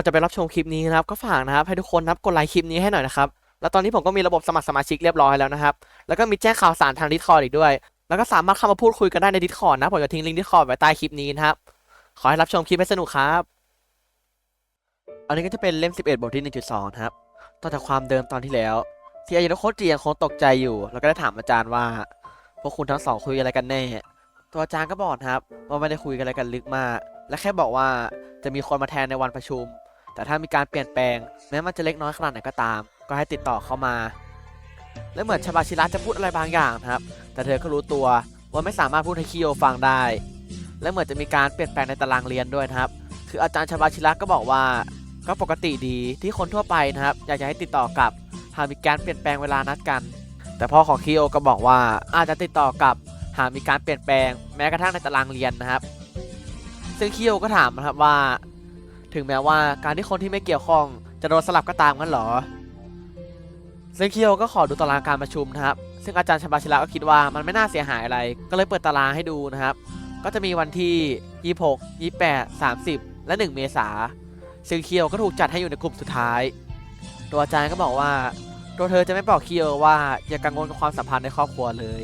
อนจะไปรับชมคลิปนี้นะครับก็ฝากนะครับให้ทุกคนนับกดไลค์คลิปนี้ให้หน่อยนะครับแล้วตอนนี้ผมก็มีระบบสมัครสมาชิกเรียบร้อยแล้วนะครับ แล้วก็มีแจ้งข่าวสารทางดิสคอร์ดอีกด้วย แล้วก็สามารถเข้ามาพูดคุยกันได้ในดิสคอร์ดนะ ผมจะทิ้งลิงก์ดิสคอร์ดไว้ใต้คลิปนี้นะครับ ขอให้รับชมคลิปให้สนุกครับ อันนี้ก็จะเป็นเล่ม 11 บทที่ 1.2 ครับ ต่อจากความเดิมตอนที่แล้ว ที่อายาโคจิยังคงตกใจอยู่ แล้วก็ได้ถามอาจารย์ว่า พวกคุณทั้งสองคุยอะไรกันแน่ ตัวอาจารย์ก็บอกครับว่าไม่ได้คุยกันอะไรกันลึกมาก และแค่บอกว่าจะมีคนมาแทนในวันประชุม แต่ถ้ามีการเปลี่ยนแปลง แม้มันจะเล็กน้อยขนาดไหนก็ตาม ก็ให้ติดต่อเข้ามา และเหมือนชบาชิระจะพูดอะไรบางอย่างนะครับ แต่เธอก็รู้ตัวว่าไม่สามารถพูดให้คิโยฟังได้ และเหมือนจะมีการเปลี่ยนแปลงในตารางเรียนด้วยนะครับ คืออาจารย์ชบาชิระก็บอกว่า ก็ปกติดีที่คนทั่วไปนะครับ อยากจะให้ติดต่อกับหากมีการเปลี่ยนแปลงเวลานัดกัน แต่พ่อของคิโยก็บอกว่าอาจจะติดต่อกับหากมีการเปลี่ยนแปลงแม้กระทั่งในตารางเรียนนะครับ ซึ่งคิโยก็ถามนะครับว่า ถึงแม้ว่าการที่คนที่ไม่เกี่ยวข้อง จะโดนสลับก็ตามงั้นหรอซึ่งคิโยก็ขอดูตารางการประชุมนะครับ ซึ่งอาจารย์ชบาชิระก็คิดว่ามันไม่น่าเสียหายอะไร ก็เลยเปิดตารางให้ดูนะครับ ก็จะมีวันที่ 26 28 30 และ 1 เมษาซึ่งคิโยก็ถูกจัดให้อยู่ในกลุ่มสุดท้าย ตัวอาจารย์ก็บอกว่าตัวเธอจะไม่บอกคิโยว่าอย่ากังวลกับความสัมพันธ์ในครอบครัวเลย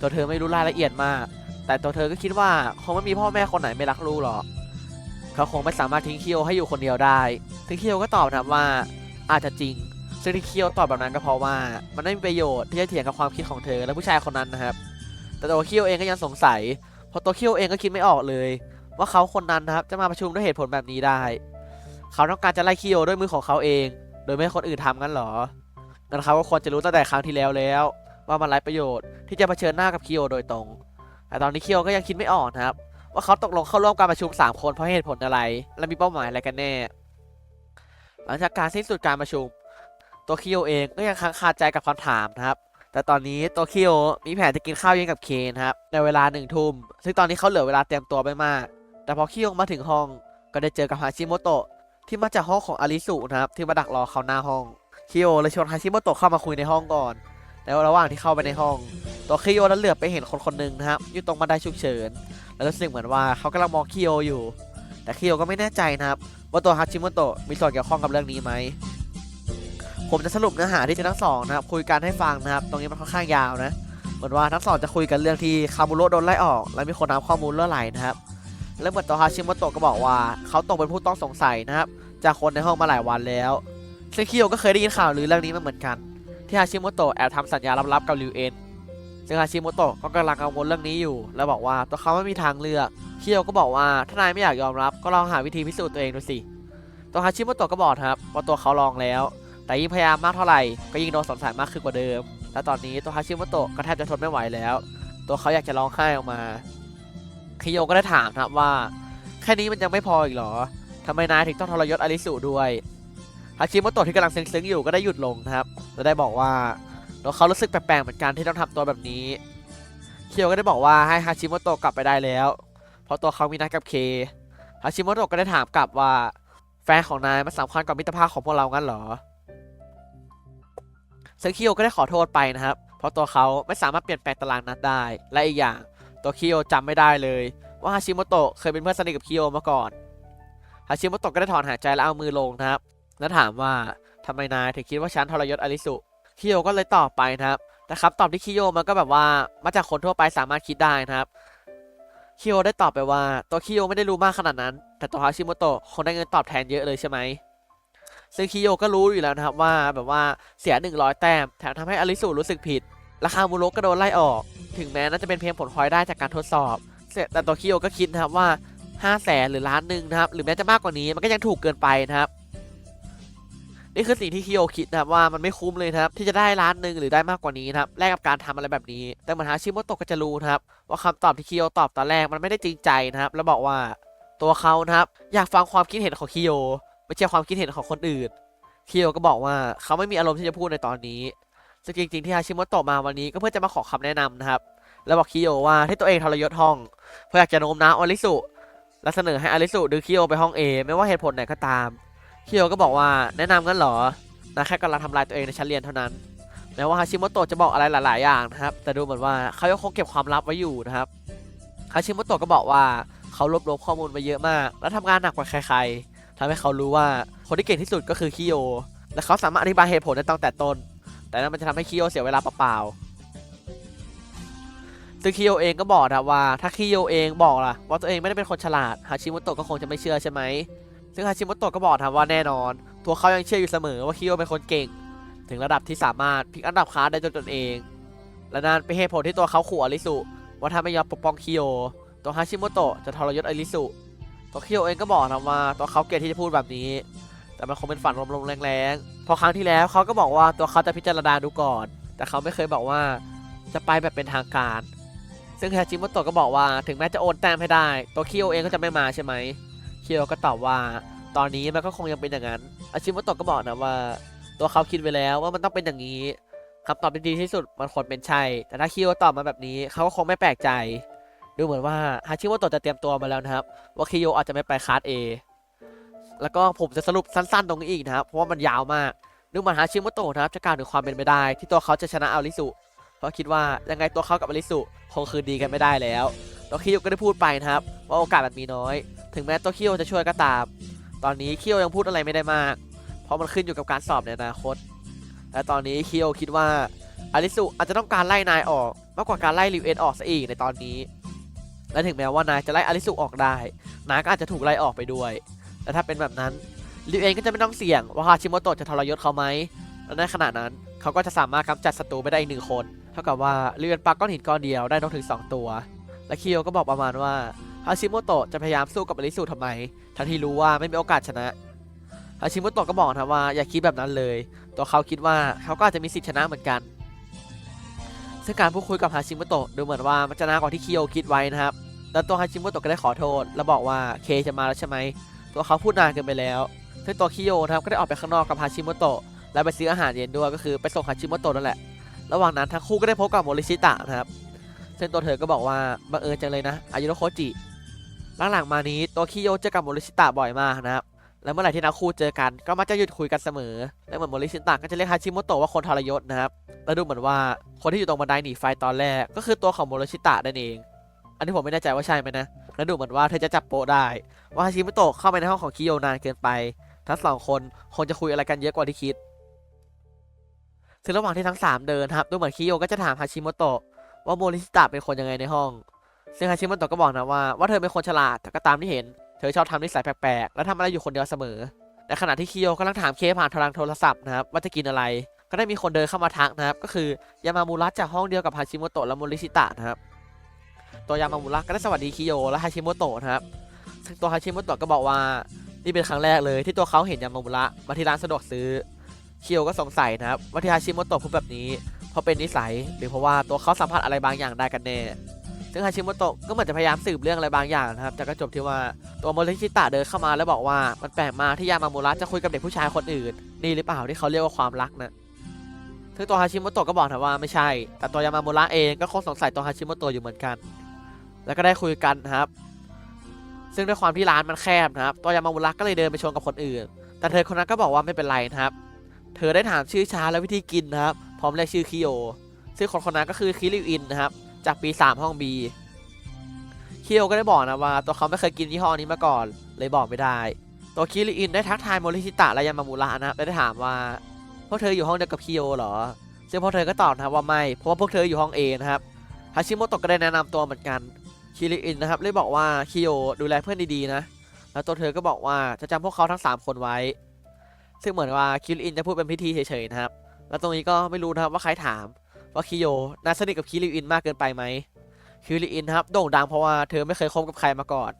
ตัวเธอไม่รู้รายละเอียดมาก แต่ตัวเธอก็คิดว่าคงไม่มีพ่อแม่คนไหนไม่รักลูกหรอก เขาคงไม่สามารถทิ้งคิโยให้อยู่คนเดียวได้ซึ่งคิโยก็ตอบนะครับว่าอาจจะจริงซึ่งที่คิโยตอบแบบนั้นก็เพราะว่ามันไม่มีประโยชน์ที่จะเถียงกับความคิดของเธอและผู้ชายคนนั้นนะครับ แต่ตัวคิโยเองก็ยังสงสัยเพราะตัวคิโยเองก็คิดไม่ออกเลย ว่าเขาคนนั้นนะครับจะมาประชุมด้วยเหตุผลแบบนี้ได้ เขาต้องการจะไล่คิโยด้วยมือของเขาเอง โดยไม่ให้คนอื่นทำงั้นหรองั้นเขาก็ควรจะรู้ตั้งแต่ครั้งที่แล้วแล้ว ว่ามันไร้ประโยชน์ที่จะเผชิญหน้ากับคิโยโดยตรงแต่ตอนนี้คิโยก็ยังคิดไม่ออกนะครับ ว่าเขาตกลงเข้าร่วมการประชุม 3 คนเพราะเหตุผลอะไร และมีเป้าหมายอะไรกันแน่ หลังจากการสิ้นสุดการประชุม ตัวคิโยเองก็ยังค้างคาใจกับคำถามนะครับ แต่ตอนนี้ตัวคิโยมีแผนจะกินข้าวเย็นกับเคนครับในเวลาหนึ่งทุ่ม ซึ่งตอนนี้เขาเหลือเวลาเตรียมตัวไม่มาก แต่พอคิโยมาถึงห้องก็ได้เจอกับฮาชิโมโตะที่มาจากห้องของอาริสุนะครับที่มาดักรอเขาหน้าห้องคิโยเลยชวนฮาชิโมโตะเข้ามาคุยในห้องก่อนแล้วระหว่างที่เข้าไปในห้อง ตัวคิโยนั้นเหลือบไปเห็นคนคนหนึ่งนะครับอยู่ตรงบันไดฉุกเฉิน แล้วรู้สึกเหมือนว่าเขากำลังมองคิโยอยู่ แต่คิโยก็ไม่แน่ใจนะครับ ว่าตัวฮาชิโมโตะมีส่วนเกี่ยวข้องกับเรื่องนี้ไหม ผมจะสรุปเนื้อหาที่ทั้งสองนะครับคุยกันให้ฟังนะครับ ตรงนี้มันค่อนข้างยาวนะ เหมือนว่าทั้งสองจะคุยกันเรื่องที่คามูโรโดนไล่ออก และมีคนนำข้อมูลเลื่อไหลนะครับ แล้วเหมือนตัวฮาชิโมโตะก็บอกว่าเขาตกเป็นผู้ต้องสงสัยนะครับ จากคนในห้องมาหลายวันแล้วซึ่งคิโยก็เคยได้ยินข่าวหรือเรื่องนี้มาเหมือนกัน ที่ฮาชิโมโตะแอบทำสัญญาลับๆกับริวเอ็น ซึ่งฮาชิโมโตะก็กำลังกังวลเรื่องนี้อยู่ แล้วบอกว่าตัวเขาไม่มีทางเลือกคิโยก็บอกว่าถ้านายไม่อยากยอมรับก็ลองหาวิธีพิสูจน์ตัวเองดูสิตัวฮาชิโมโตะก็บอกครับว่าตัวเขาลองแล้ว แต่ยิ่งพยายามมากเท่าไหร่ก็ยิ่งโดนสงสัยมากขึ้นกว่าเดิม และตอนนี้ตัวฮาชิโมโตะก็แทบจะทนไม่ไหวแล้ว ตัวเขาอยากจะร้องไห้ออกมาคิโยก็ได้ถามครับว่า แค่นี้มันยังไม่พออีกเหรอทำไมนายถึงต้องทรยศอลิสุด้วยฮาชิโมโตะที่กำลังซึ้งๆอยู่ก็ได้หยุดลงครับและได้บอกว่า ตัวเขารู้สึกแปลกๆเหมือนกันที่ต้องทำตัวแบบนี้ เคิโยก็ได้บอกว่าให้ฮาชิโมโตะกลับไปได้แล้ว เพราะตัวเขามีนัดกับเค ฮาชิโมโตะก็ได้ถามกลับว่า แฟนของนายมันสำคัญกับมิตรภาพของพวกเรางั้นเหรอซึ่งคิโยก็ได้ขอโทษไปนะครับ เพราะตัวเขาไม่สามารถเปลี่ยนแปลงตารางนัดได้ และอีกอย่างตัวคิโยจำไม่ได้เลย ว่าฮาชิโมโตะเคยเป็นเพื่อนสนิทกับคิโยมาก่อน ฮาชิโมโตะก็ได้ถอนหายใจแล้วเอามือลงนะครับ แล้วถามว่าทำไมนายถึงคิดว่าฉันทรยศอลิสุ คิโยก็เลยตอบไปนะครับแต่ครับตอบที่คิโยมันก็แบบว่ามาจากคนทั่วไปสามารถคิดได้นะครับคิโยได้ตอบไปว่า ตัวคิโยไม่ได้รู้มากขนาดนั้น แต่ตัวฮาชิโมโตะคงได้เงินตอบแทนเยอะเลยใช่ไหมซึ่งคิโยก็รู้อยู่แล้วนะครับว่าแบบว่าเสีย 100 แต้มแถมทำให้อลิสุรู้สึกผิดราคามูโรก็โดนไล่ออก ถึงแม้น่าจะเป็นเพียงผลพลอยได้จากการทดสอบแต่ตัวคิโยก็คิดนะครับว่า5 0 0แสนหรือล้านหนึ่งนะครับหรือแม้จะมากกว่านี้มันก็ยังถูกเกินไปนะครับ นี่คือสิ่งที่คิโยคิดนะครับว่ามันไม่คุ้มเลยนะครับที่จะได้ล้านหนึ่งหรือได้มากกว่านี้นะครับแลกกับการทำอะไรแบบนี้ แต่เหมือนฮาชิโมโตะก็จะรู้นะครับว่าคำตอบที่คิโยตอบตอนแรกมันไม่ได้จริงใจนะครับแล้วบอกว่าตัวเขานะครับอยากฟังความคิดเห็นของคิโยไม่ใช่ความคิดเห็นของคนอื่นคิโยก็บอกว่าเขาไม่มีอารมณ์ที่จะพูดในตอนนี้ซึ่งจริงๆที่ฮาชิโมโตะมาวันนี้ก็เพื่อจะมาขอคำแนะนำนะครับแล้วบอกคิโยว่าที่ตัวเองทรยศห้อง เพื่ออยากจะโน้มน้าวอลิสุและเสนอให้อลิสุดึงคิโยไปห้อง A ไม่ว่าเหตุผลไหนก็ตาม คิโยก็บอกว่าแนะนำงั้นเหรอนะแค่กำลังทำลายตัวเองในชั้นเรียนเท่านั้นแม้ว่าฮาชิโมโตะจะบอกอะไรหลาย ๆ อย่างนะครับ แต่ดูเหมือนว่าเขายังคงเก็บความลับไว้อยู่นะครับฮาชิโมโตะก็บอกว่าเขารวบรวมข้อมูลมาเยอะมาก และทำงานหนักกว่าใคร ๆทำให้เขารู้ว่าคนที่เก่งที่สุดก็คือคิโย และเขาสามารถอธิบายเหตุผลได้ตั้งแต่ต้น แต่นั่นมันจะทำให้คิโยเสียเวลาเปล่าๆซึ่งคิโยเองก็บอกนะว่า ถ้าคิโยเองบอกล่ะว่าตัวเองไม่ได้เป็นคนฉลาดฮาชิโมโตะก็คงจะไม่เชื่อใช่ไหม ซึ่งฮาชิโมโตะก็บอกนะว่าแน่นอนตัวเขายังเชื่ออยู่เสมอว่าคิโยเป็นคนเก่ง ถึงระดับที่สามารถพลิกอันดับคลาสได้ด้วยตนเอง และนั่นเป็นเหตุผลที่ตัวเขาขู่อลิสุว่าถ้าไม่ยอมปกป้องคิโยตัวฮาชิโมโตะจะทรยศอลิสุตัวคิโยเองก็บอกนะว่าตัวเขาเกลียดที่จะพูดแบบนี้ แต่มันคงเป็นฝันลมๆแรงๆพอครั้งที่แล้วเขาก็บอกว่าตัวเขาจะพิจารณาดูก่อน แต่เขาไม่เคยบอกว่าจะไปแบบเป็นทางการ ซึ่งฮาชิโมโตะก็บอกว่าถึงแม้จะโอนแต้มให้ได้ตัวคิโยเองก็จะไม่มาใช่ไหม คิโยก็ตอบว่า ตอนนี้มันก็คงยังเป็นอย่างนั้น อาชิโมโตะก็บอกนะว่า ตัวเขาคิดไว้แล้วว่ามันต้องเป็นอย่างนี้คำตอบที่ดีที่สุดมันควรเป็นใช่ แต่ถ้าคิโยตอบมาแบบนี้เขาก็คงไม่แปลกใจ ดูเหมือนว่าฮาชิโมโตะจะเตรียมตัวมาแล้วนะครับ ว่าคิโยอาจจะไม่ไปคลาส A แล้วก็ผมจะสรุปสั้นๆตรงนี้อีกนะครับเพราะว่ามันยาวมากดูเหมือนฮาชิโมโตะนะครับจะกล่าวถึงความเป็นไปได้ ที่ตัวเขาจะชนะอาริสุ เพราะคิดว่ายังไงตัวเขากับอาริสุคงคืนดีกันไม่ได้แล้วตัวคิโยก็ได้พูดไปนะครับ ว่าโอกาสมันมีน้อย ถึงแม้ตัวคิโยจะช่วยก็ตาม ตอนนี้เคิโยยังพูดอะไรไม่ได้มาก เพราะมันขึ้นอยู่กับการสอบในอนาคต และตอนนี้เคิโยคิดว่าอาริสุอาจจะต้องการไล่นายออก มากกว่าการไล่ริวเอ็นออกซะอีกในตอนนี้ และถึงแม้ว่านายจะไล่อาริสุออกได้ นายก็อาจจะถูกไล่ออกไปด้วยแต่ถ้าเป็นแบบนั้นริวเอ็นก็จะไม่ต้องเสี่ยงว่าฮาชิโมโตะจะทรยศเขาไหมและในขณะนั้นเขาก็จะสามารถกำจัดศัตรูไปได้อีกหนึ่งคน เท่ากับว่าริวเอ็นปาก้อนหินก้อนเดียวได้นกถึง 2 ตัว และคิโยก็บอกประมาณว่า ฮาชิโมโตะจะพยายามสู้กับอาริสุทำไม ทั้งที่รู้ว่าไม่มีโอกาสชนะ ฮาชิโมโตะก็บอกนะว่าอย่าคิดแบบนั้นเลย ตัวเขาคิดว่าเขาก็อาจจะมีสิทธิชนะเหมือนกัน ซึ่งการพูดคุยกับฮาชิโมโตะดูเหมือนว่ามันจะนานกว่าที่คิโยคิดไว้นะครับ แล้วตัวฮาชิโมโตะก็ได้ขอโทษ แล้วบอกว่าเคจะมาแล้วใช่ไหม ตัวเขาพูดนานเกินไปแล้ว ซึ่งตัวคิโยนะครับก็ได้ออกไปข้างนอกกับฮาชิโมโตะ และไปซื้ออาหารเย็นด้วย ก็คือไปส่งฮาชิโมโตะนั่นแหละ ระหว่างนั้นทั้งคู่ก็ได้พบกับโมริชิตะนะครับ ซึ่งตัวเธอก็บอกว่าบังเอิญจังเลยนะอายุโนโคจิ หลังๆมานี้ตัวคิโยเจอกับโมริชิตะบ่อยมากนะครับแล้วเมื่อไหร่ที่ทั้งคู่เจอกันก็มักจะหยุดคุยกันเสมอ และเหมือนโมริชิตะก็จะเรียกฮาชิโมโตะว่าคนทรยศนะครับแล้วดูเหมือนว่าคนที่อยู่ตรงบันไดหนีไฟตอนแรกก็คือตัวของโมริชิตะนั่นเอง อันนี้ผมไม่แน่ใจว่าใช่ไหมนะแล้วดูเหมือนว่าเธอจะจับโปะได้ ว่าฮาชิโมโตะเข้าไปในห้องของคิโยนานเกินไป ทั้งสองคนคงจะคุยอะไรกันเยอะกว่าที่คิดซึ่งระหว่างที่ทั้งสามเดินครับดูเหมือนคิโยก็จะถามฮาชิโมโตะว่าโมริชิตะเป็นคนยังไงในห้อง ซึ่งฮาชิโมโตะก็บอกนะว่าว่าเธอเป็นคนฉลาดแต่ก็ตามที่เห็น เธอชอบทำนิสัยแปลกๆ และทำอะไรอยู่คนเดียวเสมอ ในขณะที่คิโยกำลังถามเคผ่านทางโทรศัพท์นะครับว่าจะกินอะไร ก็ได้มีคนเดินเข้ามาทักนะครับ ก็คือยามามูระจากห้องเดียวกับฮาชิโมโตะและโมริชิตะนะครับ ตัวยามามูระก็ได้สวัสดีคิโยและฮาชิโมโตะนะครับ ซึ่งตัวฮาชิโมโตะก็บอกว่านี่เป็นครั้งแรกเลยที่ตัวเขาเห็นยามามูระมาที่ร้านสะดวกซื้อคิโยก็สงสัยนะครับว่าที่ฮาชิโมโตะพูดแบบนี้เพราะเป็นนิสัยหรือเพราะว่าตัวเขาสัมผัสอะไรบางอย่างได้กันแน่ ซึ่งฮาชิโมโตะก็เหมือนจะพยายามสืบเรื่องอะไรบางอย่างนะครับ แต่ก็จบที่ว่าตัวโมริชิตะเดินเข้ามาแล้วบอกว่ามันแปลกมากที่ยามามูระจะคุยกับเด็กผู้ชายคนอื่น นี่หรือเปล่าที่เขาเรียกว่าความรักนะซึ่งตัวฮาชิโมโตะก็บอกนะว่าไม่ใช่ แต่ตัวยามามูระเองก็คงสงสัยตัวฮาชิโมโตะอยู่เหมือนกัน แล้วก็ได้คุยกันครับ ซึ่งด้วยความที่ร้านมันแคบนะครับ ตัวยามามูระก็เลยเดินไปชนกับคนอื่น แต่เธอคนนั้นก็บอกว่าไม่เป็นไรนะครับ เธอได้ถามชื่อชาและวิธีกินนะครับ พร้อมเรียกชื่อคิโยซึ่งคนคนนั้นก็คือคิริวอินนะครับ จากปี 3 ห้อง B คิโยก็ได้บอกนะว่า ตัวเขาไม่เคยกินยี่ห้อนี้มาก่อน เลยบอกไม่ได้ ตัวคิริอินได้ทักทายโมริชิตะและยามามูระนะครับและได้ถามว่าพวกเธออยู่ห้องเดียวกับคิโยเหรอ ซึ่งพวกเธอก็ตอบนะครับว่าไม่ เพราะว่าพวกเธออยู่ห้อง A นะครับ ฮาชิโมโตะก็ได้แนะนำตัวเหมือนกัน คิริอินนะครับเลยบอกว่าคิโยดูแลเพื่อนดีๆนะ แล้วตัวเธอก็บอกว่าจะจำพวกเขาทั้ง 3 คนไว้ ซึ่งเหมือนว่าคิริอินจะพูดเป็นพิธีเฉยๆนะครับ แล้วตรงนี้ก็ไม่รู้นะครับว่าใครถาม ว่าคิโยน่าสนิทกับคิริอินมากเกินไปไหมคิริอินครับโด่งดังเพราะว่าเธอไม่เคยคบกับใครมาก่อน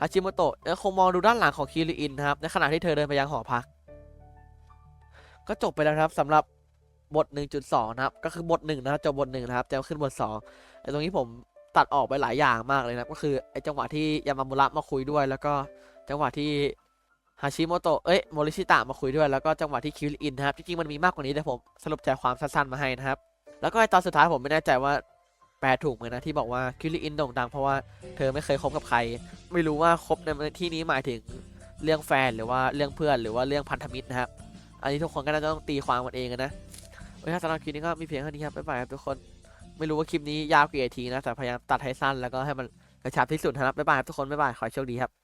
ฮาชิโมโตะยังคงมองดูด้านหลังของคิริอินครับในขณะที่เธอเดินไปยังหอพัก ก็จบไปแล้วครับสำหรับบท 1.2 นะครับ ก็คือบท1นะครับจบบท1นะครับจะขึ้นบท2แต่ตรงนี้ผมตัดออกไปหลายอย่างมากเลยนะก็คือไอ้จังหวะที่ยามามุระมาคุยด้วย แล้วก็จังหวะที่ฮาชิโมโตะเอ้ยโมริชิตะมาคุยด้วยแล้วก็จังหวะที่คิริอินนะครับจริงๆมันมีมากกว่านี้แต่ผมสรุปใจความสั้นๆมาให้นะครับ แล้วก็ไอตอนสุดท้ายผมไม่แน่ใจว่าแปลถูกไหมนะที่บอกว่าคิริอินโด่งดังเพราะว่าเธอไม่เคยคบกับใคร ไม่รู้ว่าคบในที่นี้หมายถึงเรื่องแฟนหรือว่าเรื่องเพื่อนหรือว่าเรื่องพันธมิตรนะครับ อันนี้ทุกคนก็น่าจะต้องตีความกันเองนะโอเคสำหรับคลิปนี้ก็มีเพียงเท่านี้ครับบ๊ายบายครับทุกคน ไม่รู้ว่าคลิปนี้ยาวกี่นาทีนะแต่พยายามตัดให้สั้นแล้วก็ให้มันกระชับที่สุดนะครับบ๊ายบายครับทุกคนบ๊ายบายขอโชคดีครับ